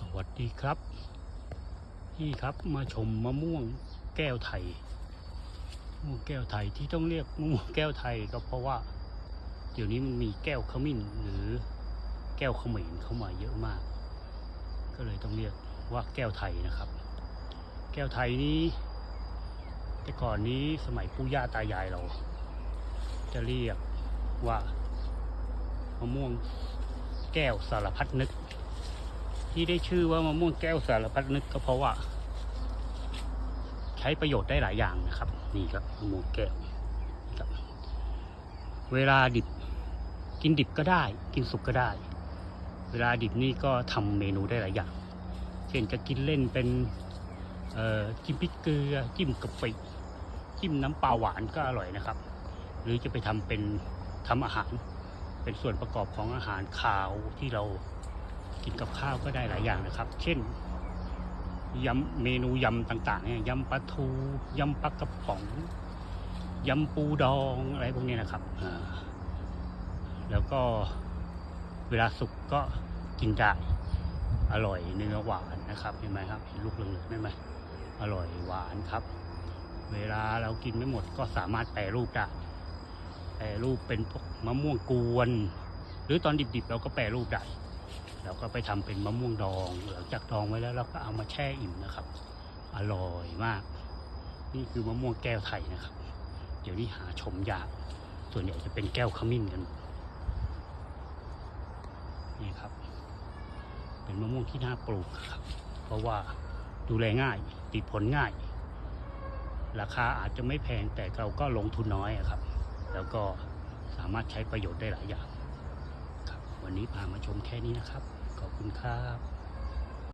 สวัสดีครับ นี่ครับมาชมมะม่วงแก้วไทยมะม่วงแก้วไทยที่ต้องเรียกมะม่วงแก้วไทยก็เพราะว่า เดี๋ยวนี้มันมีแก้วขมิ้นหรือแก้วขมรเข้ามาเยอะมาก ก็เลยต้องเรียกว่าแก้วไทยนะครับ แก้วไทยนี้ แต่ก่อนนี้สมัยปู่ย่าตายายเรา จะเรียกว่ามะม่วงแก้วสารพัดนึก ที่ได้ชื่อว่ามะม่วงแก้วสารพัดนึกก็เพราะว่า ใช้ประโยชน์ได้หลายอย่างนะครับ นี่ครับมะม่วงแก้วครับเวลาดิบ กินดิบก็ได้ กินสุกก็ได้ เวลาดิบนี่ก็ทำเมนูได้หลายอย่าง เช่นจะกินเล่นเป็นจิ้มพริกเกลือจิ้มกะปิจิ้มน้ำปลาหวานก็อร่อยนะครับ หรือจะไปทำเป็นทำอาหาร เป็นส่วนประกอบของอาหารคาวที่เรา กินกับข้าวก็ได้หลายอย่างนะครับ เช่นยำเมนูยำต่างๆเนี่ยยำปลาทูยำปลากระป๋องยำปูดองอะไรพวกนี้นะครับแล้วก็เวลาสุกก็กินได้อร่อยเนื้อหวานนะครับเห็นไหมครับเห็นลูกเหลืองๆได้ไหมอร่อยหวานครับ เวลาเรากินไม่หมดก็สามารถแปรรูปได้แปรรูปเป็นพวกมะม่วงกวน หรือตอนดิบๆเราก็แปรรูปได้ เราก็ไปทำเป็นมะม่วงดองหลังจากดองไว้แล้วเราก็เอามาแช่อิ่มนะครับ อร่อยมาก นี่คือมะม่วงแก้วไทยนะครับ เดี๋ยวนี้หาชมยากส่วนใหญ่จะเป็นแก้วขมิ้นกันนี่ครับ เป็นมะม่วงที่น่าปลูกครับ เพราะว่าดูแลง่ายติดผลง่าย ราคาอาจจะไม่แพงแต่เราก็ลงทุนน้อยครับ แล้วก็สามารถใช้ประโยชน์ได้หลายอย่าง วันนี้พามาชมแค่นี้นะครับ ขอบคุณครับ